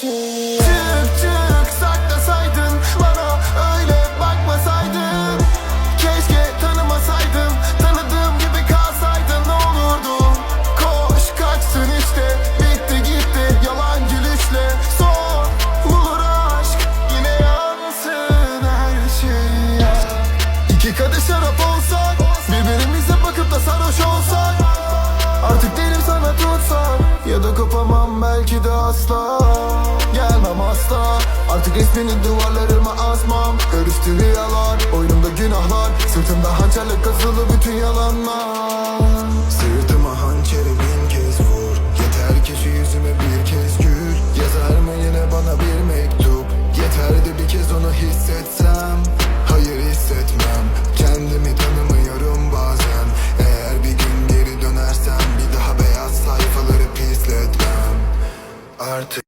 şeyi Çık çık saklasaydın Bana öyle bakmasaydın. Keşke tanımasaydım Tanıdığım gibi kalsaydın ne olurdu? Koş kaçsın işte Bitti gitti yalan gülüşle. Son aşk Yine yansın her şey ya İki kadeh olsak Birbirimize Kopamam belki de asla. Gelmem asla. Artık resmini duvarlarıma asmam. Karıştı rüyalar Boynumda günahlar. Sırtımda hançerle kazılı bütün yalanlar artık